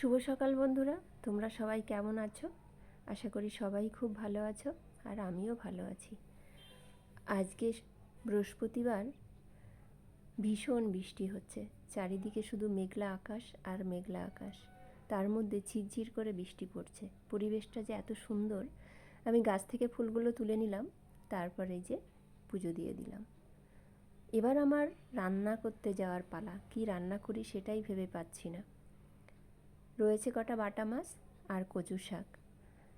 শুভ সকাল বন্ধুরা, তোমরা সবাই কেমন আছো? আশা করি সবাই খুব ভালো আছো আর আমিও ভালো আছি। আজকে বৃহস্পতিবার, ভীষণ বৃষ্টি হচ্ছে। চারিদিকে শুধু মেঘলা আকাশ আর মেঘলা আকাশ। তার মধ্যে ঝিরঝির করে বৃষ্টি পড়ছে। পরিবেশটা যে এত সুন্দর, আমি গাছ থেকে ফুলগুলো তুলে নিলাম, তারপরে যে পুজো দিয়ে দিলাম। এবার আমার রান্না করতে যাওয়ার পালা। কি রান্না করি সেটাই ভেবে পাচ্ছি না। রয়েছে কটা বাটা মাছ আর কচু শাক।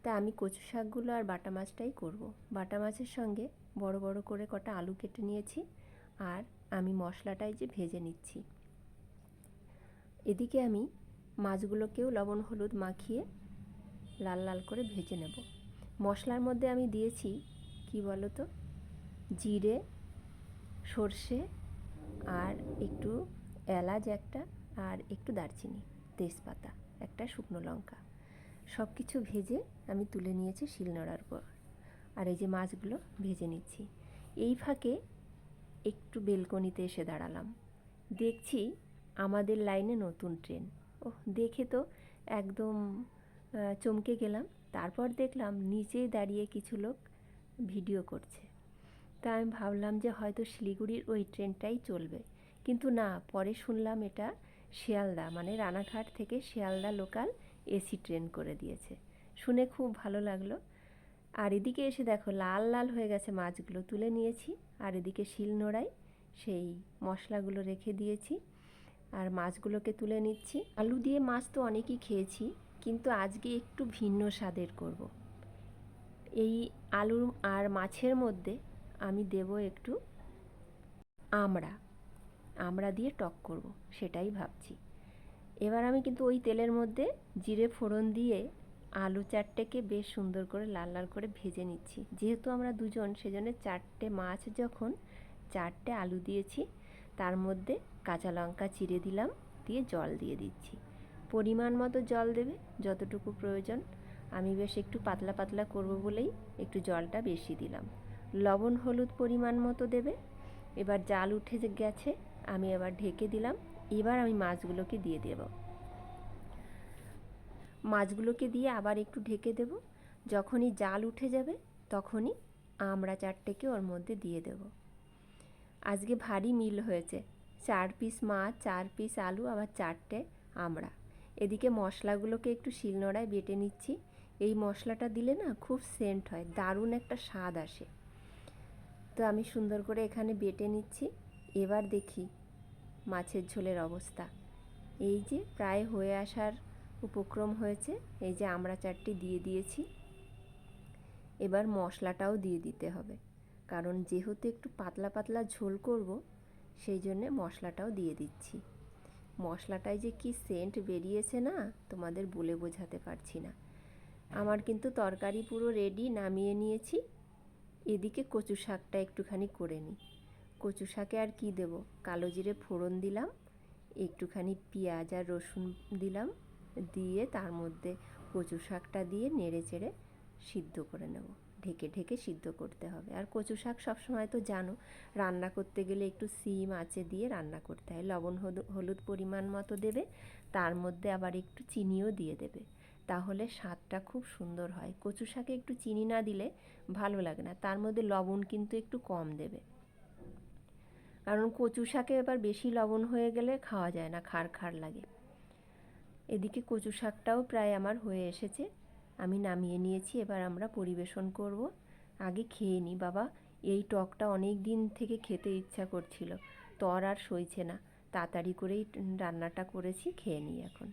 তা আমি কচু শাকগুলো আর বাটা মাছটাই করব। বাটা মাছের সঙ্গে বড় বড় করে কটা আলু কেটে নিয়েছি আর আমি মশলাটাই যে ভেজে নিচ্ছি। এদিকে আমি মাছগুলোকেও লবণ হলুদ মাখিয়ে লাল লাল করে ভেজে নেব। মশলার মধ্যে আমি দিয়েছি, কি বলো তো জিরে, সর্ষে আর একটু এলাচ একটা আর একটু দারচিনি, তেজপাতা। একটা শুকনো লঙ্কা। সব কিছু ভেজে আমি তুলে নিয়েছি শিলনোড়ার পর আর এই যে মাছগুলো ভেজে নিচ্ছি। এই ফাঁকে একটু বেলকনিতে এসে দাঁড়ালাম। দেখছি আমাদের লাইনে নতুন ট্রেন। ও দেখে তো একদম চমকে গেলাম। তারপর দেখলাম নিচেই দাঁড়িয়ে কিছু লোক ভিডিও করছে। তা আমি ভাবলাম যে হয়তো শিলিগুড়ির ওই ট্রেনটাই চলবে। কিন্তু না, পরে শুনলাম এটা শিয়ালদা মানে রানাঘাট থেকে শিয়ালদা লোকাল এসি ট্রেন করে দিয়েছে। শুনে খুব ভালো লাগল। আর এদিকে এসে দেখো, লাল লাল হয়ে গেছে মাছগুলো। তুলে নিয়েছি, আর এদিকে শিল নোড়ায় সেই মশলাগুলো রেখে দিয়েছি, আর মাছগুলোকে তুলে নিচ্ছি। আলু দিয়ে মাছ তো অনেকই খেয়েছি, কিন্তু আজকে একটু ভিন্ন স্বাদের করব। এই আলু আর মাছের মধ্যে আমি দেব একটু আমড়া। আমড়া দিয়ে টক করব, সেটাই ভাবছি। এবার আমি কিন্তু ওই তেলের মধ্যে জিরে ফোড়ন দিয়ে আলু চারটেকে বেশ সুন্দর করে লাল লাল করে ভেজে নিচ্ছি। যেহেতু আমরা দুজন, সেজন্য চারটে মাছ যখন চারটে আলু দিয়েছি, তার মধ্যে কাঁচা লঙ্কা চিড়ে দিলাম, দিয়ে জল দিয়ে দিচ্ছি। পরিমাণ মতো জল দেবে, যতটুকু প্রয়োজন। আমি বেশ একটু পাতলা পাতলা করব বলেই একটু জলটা বেশি দিলাম। লবণ, হলুদ পরিমাণ মতো দেবে। এবার জাল উঠে গেছে আমি আবার ঢেকে দিলাম। এবার আমি মাছগুলোকে দিয়ে দেব। মাছগুলোকে দিয়ে আবার একটু ঢেকে দেব। যখনই জাল উঠে যাবে, তখনই আমড়া চারটেকে ওর মধ্যে দিয়ে দেব। আজকে ভারী মিল হয়েছে। চার পিস মাছ, চার পিস আলু, আবার চারটে আমড়া এদিকে মশলাগুলোকে একটু শিলনোড়ায় বেটে নিচ্ছি। এই মশলাটা দিলে না খুব সেন্ট হয়, দারুণ একটা স্বাদ আসে। তো আমি সুন্দর করে এখানে বেটে নিচ্ছি। এবার দেখি মাছের ঝোলের অবস্থা। এই যে প্রায় হয়ে আসার উপক্রম হয়েছে, এই যে আমরা চারটি দিয়ে দিয়েছি। এবার মশলাটাও দিয়ে দিতে হবে, কারণ যেহেতু একটু পাতলা পাতলা ঝোল করব, সেই জন্যে মশলাটাও দিয়ে দিচ্ছি। মশলাটায় যে কি সেন্ট বেরিয়েছে না, তোমাদের বলে বোঝাতে পারছি না। আমার কিন্তু তরকারি পুরো রেডি নামিয়ে নিয়েছি। এদিকে কচু শাকটা একটুখানি করে নিই। কচু শাকে আর কি দেব? কালো জিরে ফোড়ন দিলাম, একটুখানি পেঁয়াজ আর রসুন দিলাম, দিয়ে তার মধ্যে কচু শাকটা দিয়ে নেড়ে চেড়ে সিদ্ধ করে নেব। ঢেকে ঢেকে সিদ্ধ করতে হবে। আর কচু শাক সবসময় তো জানো, রান্না করতে গেলে একটু সিম আঁচে দিয়ে রান্না করতে হয়। লবণ হলুদ পরিমাণ মতো দেবে, তার মধ্যে আবার একটু চিনিও দিয়ে দেবে। তাহলে স্বাদটা খুব সুন্দর হয়। কচু শাকে একটু চিনি না দিলে ভালো লাগে না। তার মধ্যে লবণ কিন্তু একটু কম দেবে। কারণ কচু শাকে এবার বেশি লবণ হয়ে গেলে খাওয়া যায় না খার খার লাগে। এদিকে কচু শাকটাও প্রায় আমার হয়ে এসেছে। আমি নামিয়ে নিয়েছি, এবার আমরা পরিবেশন করব। আগে খেয়ে নিই বাবা। এই টকটা অনেক দিন থেকে খেতে ইচ্ছা করছিল। তর আর সইছে না। তাড়াতাড়ি করেই রান্নাটা করেছি, খেয়ে নিই এখন।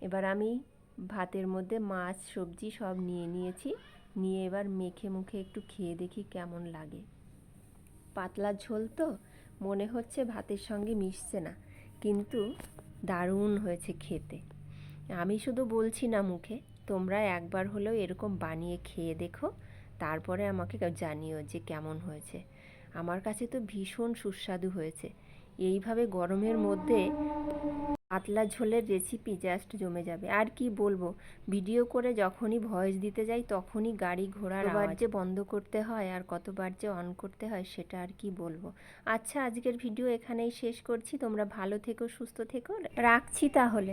এবার আমি ভাতের মধ্যে মাছ, সবজি সব নিয়ে নিয়েছি। নিয়ে এবার মেখে মুখে একটু খেয়ে দেখি কেমন লাগে। পাতলা ঝোল তো? মনে হচ্ছে ভাতের সঙ্গে মিশছে না, কিন্তু দারুণ হয়েছে খেতে। আমি শুধু বলছি না মুখে, তোমরা একবার হলেও এরকম বানিয়ে খেয়ে দেখো, তারপরে আমাকে জানিও যে কেমন হয়েছে। আমার কাছে তো ভীষণ সুস্বাদু হয়েছে। এইভাবে গরমের মধ্যে পাতলা ঝোলের রেসিপি জাস্ট জমে যাবে। আর কি বলব? ভিডিও করে যখনই ভয়েস দিতে যাই তখনই গাড়ি ঘোড়ার আওয়াজ। যে বন্ধ করতে হয় আর কতবার যে অন করতে হয় সেটা আর কি বলব? আচ্ছা আজকের ভিডিও এখানেই শেষ করছি। তোমরা ভালো থেকো সুস্থ থেকো। রাখছি তাহলে।